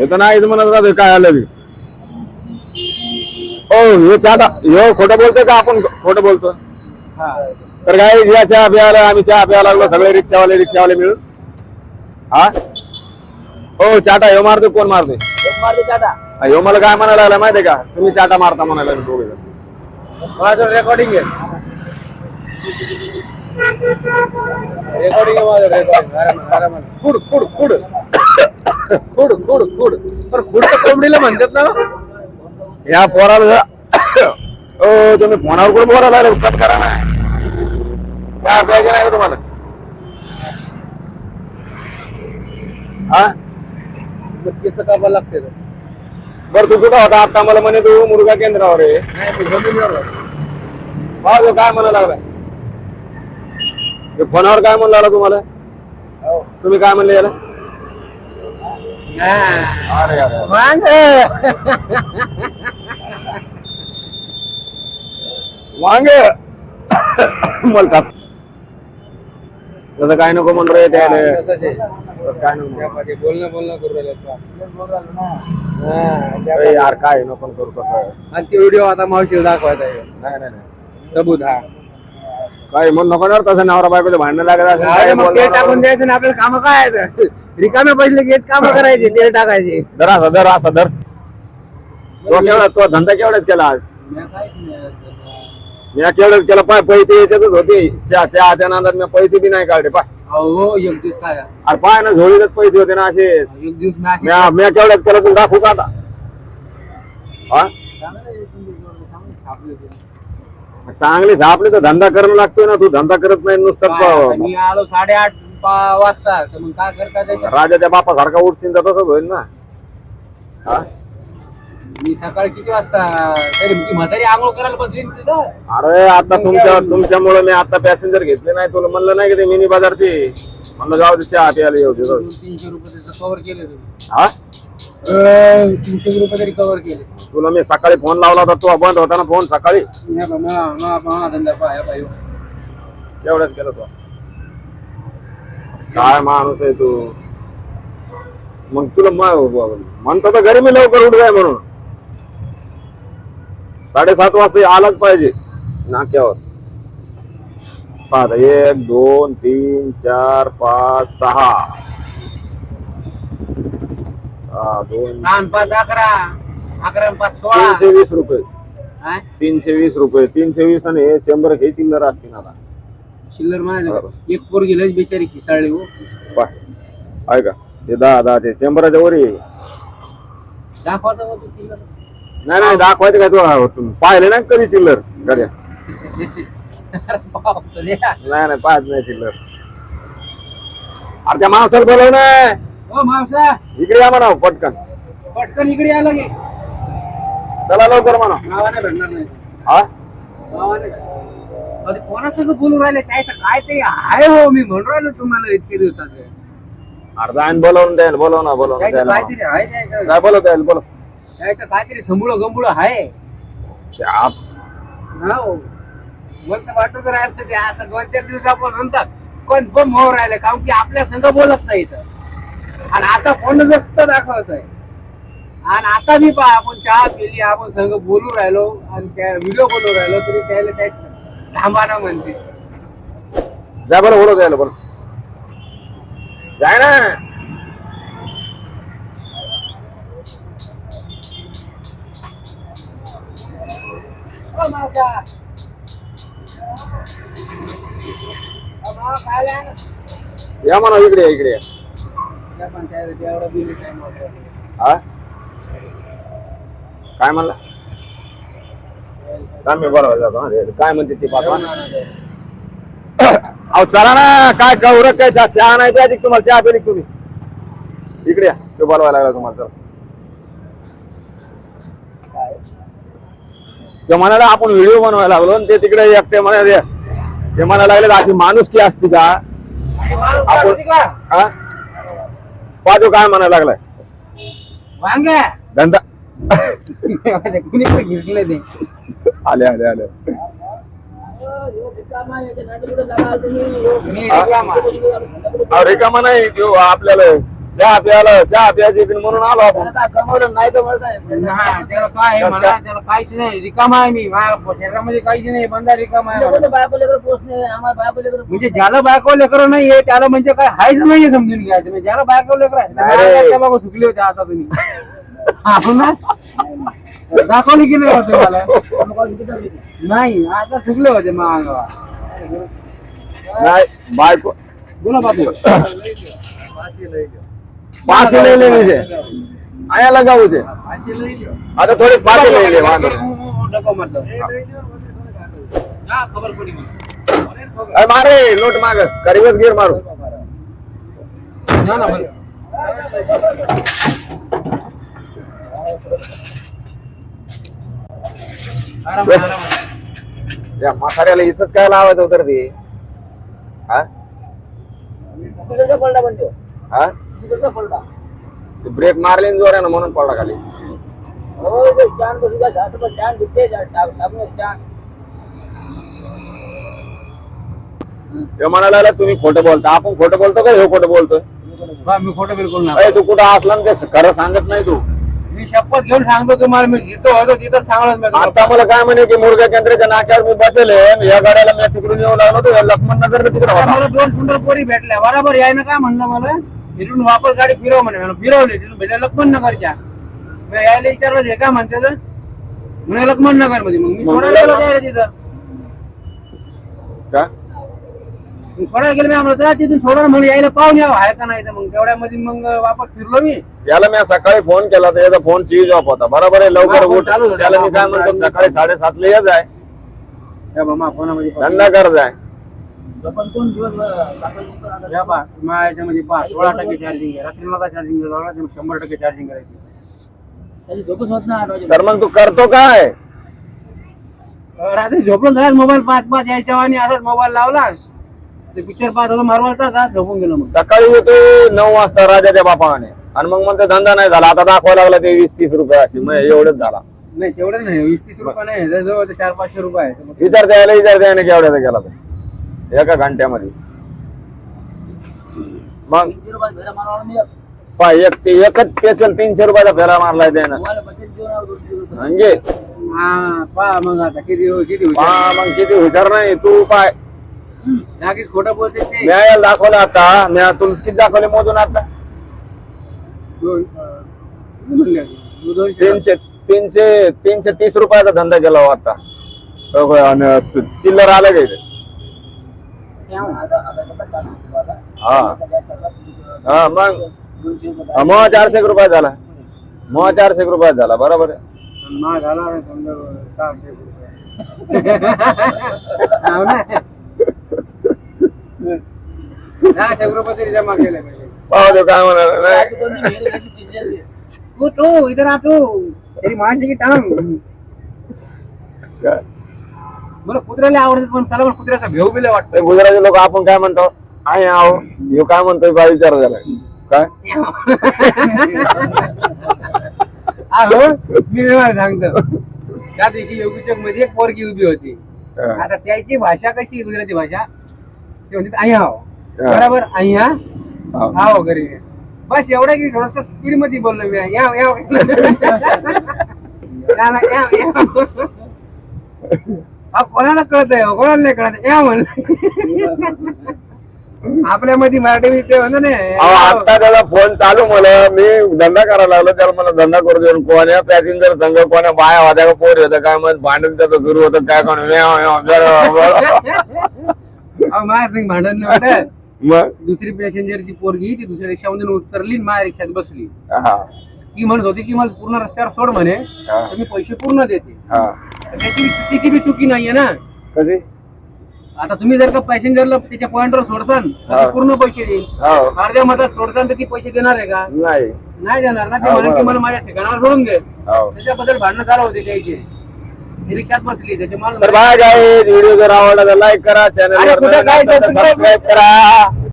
हे तर नाहीच म्हणत राहते काय आलं बी. हो हे चाटा हे खोटं बोलतोय का आपण खोटं बोलतो तर काय या चहा प्यायला आम्ही चहा प्यायला लागलो सगळे रिक्षावाले रिक्षावाले मिळून. हा? हो चाटा ह्यो मारतोय कोण मारतोय? हा, ह्यो मला काय म्हणायला लागला माहितीये का? तुम्ही चाटा मारता म्हणायला दोघे. माझं रेकॉर्डिंग आहे रेकॉर्डिंग आहे माझं रेकॉर्डिंग आरामात आरामात. कुड कुड कुड कुड कुड कुड पण तर कोंबडीला म्हणतात ना या पोराला हो तुम्ही फोनावर कोण बोलायला लागले? कट करा ना. चहा प्यायचे नाही का तुम्हाला? हा? मग केस कापायला लागते. बरं तू कुठं होता? आता मला म्हणे तू मुलगा केंद्रावर आहे. नाही ते जमिनीवर जातं. पाहा तो काय म्हणायला लागलाय. ते फोनावर काय म्हणलं लागला तुम्हाला? हो. तुम्ही काय म्हणले याला? हा. अरे अरे वांग. तसं काय नको म्हणून रे त्याला. आहे. काय नको बोलणं बोलणं करू राहिले यार काय नको करू तसं. आणि ते व्हिडिओ आता मावशीला दाखवायचा आहे. नाही नाही नाही. सबूत हा. काय म्हणून नको ना तसं नवरा बायकोचं भांडण लागत असेल, टाकून. द्यायचं आपल्याला काम काय आहेत? रिकामे पैसे घेत काम करायचे तेल टाकायचे. धर असा धर असा धर तो केवढा तो धंदा केवढ्याच केला आज? मी केवढ्याच केला पाय पैसे याच्यातच होते. त्या त्या मी पैसे बी नाही काढले पाय. हो एक दिवस काय? अरे पाय ना झोळीतच पैसे होते ना असे. एक दिवस म्या केलं तुला दाखवू का आता? हा? चांगली झापली तर धंदा करणं लागतोय ना तू धंदा करत नाही नुसतं प- मी आलो साडेआठ पा- वाजता. तर मग काय करता त्याच्यात राजाच्या बापासारखा उठशील तर तसंच होईल ना. हा? मी सकाळी किती वाजता? तरी ती म्हातारी आंघोळ करायला बसली ना तिथं. अरे आता तुमच्या तुमच्यामुळे मी आता पॅसेंजर घेतले नाही. तुला म्हणलं नाही की ते मिनी बाजार ते म्हणलं जाऊ दे चहा प्यायला येऊ दे जाऊ दे. दोन तीनशे रुपये त्याचं कव्हर केले तुम्ही. हा? अं, तीनशे रुपये तरी कव्हर केले. तुला मी सकाळी फोन लावला होता तो बंद होता ना फोन सकाळी? बघ, मा- मा- मा धंदा पहा, पहा, बघ. एवढंच केलं तो. काय माणूस आहे तू? मग तुला म्हणतो तर घरी मी लवकर उठ जाय म्हणून. साडेसात वाजता आलाच पाहिजे. नाक्यावर. पाहता एक दोन तीन चार पाच सहा. दोन लहान पाच अकरा. अकरा आणि पाच सोळा. तीनशे वीस रुपये? तीनशे वीस रुपये. तीनशे वीस आणि हे शंभर हे चिल्लर असतील आता चिल्लर माझ्या एक पोर गेलं बिचारी खिसाळली हो. पाय. आहे का ते दहा दहा ते शंभराच्या वर आहे. दाखवता हो तू चिल्लर नाही नाही दाखवायचं काय तुला? तुम्ही पाहिले ना कधी चिल्लर गाड्या बापरे. नाही नाही पाहत नाही चिल्लर अरे त्या माणसाला बोलव ना. मावसा. इकडे या म्हणा पटकन. पटकन इकडे आलं गे चला लवकर म्हणा. गावाने भेटणार नाही. हा? गावाने. अरे कोणासोबत बोलून राहिले? कायचं काय ते आहे हो मी म्हणून राहिलो तुम्हाला इतके दिवसाचे. अर्धा आणि बोलवून द्यायला बोलव ना बोलव त्याचं काहीतरी आहे त्याचं. काय बोलव द्यायला बोलव त्याचं काहीतरी संबुळ गंबुळ आहे. आप हा. मला तर वाटत राहिलं ते आता दोन चार दिवसापासून म्हणतात कन्फर्म होऊ राहिले कारण की आपल्या संघ बोलत नाही इथं. आणि असा फोन व्यस्त दाखवत आहे आणि आता मी पहा आपण चहा पिली आपण संघ बोलू राहिलो आणि त्या व्हिडिओ बनवू राहिलो तरी त्याला त्या थांबाना म्हणते. जा बरं बोलव द्यायला बोलव जाय ना? या म्हणा इकडे या, इकडे या. हा? काय म्हणला? काय मी बरोबर जातो हा, ते- काय म्हणते ती पाठवा अहो चला ना काय कवरक काय चहा चहा नाही प्यायची का तुम्हाला? चहा पिली का तुम्ही? इकडे या तो बोलवायला लागला तुम्हाला चला ते म्हणाला आपण व्हिडिओ बनवायला लागलो आणि ते तिकडे एकटे म्हणाले ते म्हणायला लागले अशी माणुसकी असती का? आपण हा? पाहतो काय म्हणायला लागलाय. धंदा कुणी पण घेतलं ते आले आले आले मी रिकामा. अहो, रिकामा नाही तो आपल्याला चहा प्यायला चहा प्यायची होती म्हणून आलो आपण तर. हा, त्याला काय आहे मला त्याला काहीच नाही रिकामा आहे मी माझ्या शरीरामध्ये काहीच नाही बंदा रिकामा आहे लेकरं म्हणजे ज्याला बायको लेकर नाहीये त्याला म्हणजे काय हायच नाहीये समजून घ्यायचं म्हणजे ज्याला बायको लेकर आहे अरे. माझ्या बाबा चुकले होते आता तुम्ही हो ना दाखवली की नाही होते मला नाही आता चुकले होते मग अंगावर. नाही बायको बोला बापू पाचशे लई लेने છે અહીંયા લગાવું છે આ તો થોડીક પાછી લઈ લે વાંધો નહીં. ડકો મતલબ હા ખબર પડી મને અરે મારે લોટ માંગે કરીબ જ ગીર મારું ના ના या म्हाताऱ्याला इथंच काय लावायचं होतं ते? हा? तो. हा? पलटा ब्रेक मारले जोरानं म्हणून पडला खाली. हो ते ते लागला, तुम्ही खोटं बोलता. आपण खोटं बोलतो का हे खोटं बोलतोय? बा, मी खोटं बिलकुल नाही तू कुठं असला ना ते खरं सांगत नाही तू. मी शपथ घेऊन सांगतो तुम्हाला मी जिथं होतो तिथं सांगणार. आता मला काय म्हणे की मुरगा केंद्राच्या नाक्यावर मी बसेल. या गाड्याला मी तिकडून येऊ लागलो तो लक्ष्मण नगर मला दोन सुंदर पोरी भेटल्या. बरोबर याय ना काय म्हणलं मला? तिथून वापस गाडी फिरव म्हणे फिरवली. तिथून भेटल्या लक्ष्मण नगरच्या मी यायला विचारलं हे काय म्हणते? म्हणे लक्ष्मण नगरमध्ये मग मी सोडायला तिथं. का? सोडायला गेलो मी आम्हाला तिथून सोडा म्हणून यायला पाहून यावं आहे का नाही तर मग तेवढ्यामध्ये मग वापस फिरलो मी. याला मी सकाळी फोन केला तर याचा फोन स्विच ऑफ होता. बरोबर आहे लवकर उठ. त्याला मी काय म्हणतो सकाळी साडेसातला ये जाय. या बा, मा फोनामध्ये पाहून. धंदा कर जाय. या याच्यामध्ये पहा सोळा टक्के चार्जिंग आहे. रात्री मला चार्जिंग लावला तर शंभर टक्के चार्जिंग करायची. तर मग तू करतो काय? रात्री झोपून झाला मोबाईल पाच पाच यायच्या आणि असाच मोबाईल लावला ते पिक्चर पाहत होतो मारवालचा झोपून गेलो मग सकाळी येतो नऊ वाजता राजाच्या बापाने. आणि मग म्हणते धंदा नाही झाला आता दाखवायला लागला ते वीस तीस रुपये अशी मग एवढंच झाला. नाही तेवढं नाही वीस तीस रुपये नाही ते चार पाचशे रुपये आहे. तर मग विचार द्यायला विचार द्यायला केवढ्याचा गेला तो. एका घंट्यामध्ये. मग तीनशे मी एक. ते एकच स्पेशल तीनशे रुपयाचा फेरा मारलाय त्यानं. तुम्हाला बचत देऊन आलो दोनशे रुपये. म्हणजे? हा पहा मग आता किती किती होते मग किती हुशार नाही तू पाय. खोटं बोलते ते. मी याला दाखवलं आता. मी तुला किती दाखवले मोजून आता? दोन अं, किती म्हणले? दोनशे तीनशे तीनशे तीनशे तीस रुपयाचा धंदा केला हो आता. हो, आणि चि- चिल्लर आलं का इथे? आता? हा आहे. हा. मग? रुपये हा, मग चारशे रुपयात झाला. मग चारशे रुपयात झाला बरोबर आहे. आणि महाग झाला ना समजा सहाशे रुपये. हो ना रुपये तरी जमा केले पाहिजे पाहू दे काय म्हणाल नाही. तू तू इधर आ तू. तेरी माणसे की टांग. काय? मला कुत्र्याला आवडतात पण चला कुत्र्याचा भेव बिले वाटतं. ते गुजराती लोक आपण काय म्हणतो? आहे आहो. ह्यो काय म्हणतोय बा विचार झाला काय? अहो मी तुम्हाला सांगतो. त्या दिवशी योगी मध्ये एक पोरगी उभी होती. हा. आता त्याची भाषा कशी आहे गुजराती भाषा? हा. बरोबर आई हा. हा. हा वगैरे बस एवढं की थोडस स्पीडमध्ये बोललो मी. या या. ना, या, या. हा, कोणाला कळत आहे कोणाला नाही कळत? या म्हणलं आपल्यामध्ये मराठी ते म्हणतो अहो, ना आता त्याचा फोन चालू मला. मी धंदा करायला लागलो त्याला मला धंदा करू देऊन कोण्या पॅसेंजर संघ कोण्या बाया होत्या का पोर होतं काय मग भांडण त्याचं सुरू होतं काय कोण? माझ्या भांडण नाही वाटत. मग? दुसरी पॅसेंजरची पोरगी ती दुसऱ्या रिक्षामधून उतरली आणि माझ्या रिक्षात बसली. हा. ती म्हणत होती की मला पूर्ण रस्त्यावर सोड म्हणे हा. तर मी पैसे पूर्ण देते. हा. तर त्याची तिची बी चुकी नाहीये ना. कशी? आता तुम्ही जर का पॅसेंजरला त्याच्या पॉइंटवर सोडसान तर हा. ती पूर्ण पैसे देईल. हो. अर्ध्या मधात सोडसान तर ती पैसे देणार आहे का? नाही. नाही देणार ना ते हा, म्हणे की बरोबर. मला माझ्या ठिकाणावर सोडून दे. हो. त्याच्याबद्दल भांडणं चालू होते त्याची. रिक्षात बसली त्याचे तर बाय व्हिडिओ जर आवडला तर लाईक करा चॅनल सबस्क्राईब करा.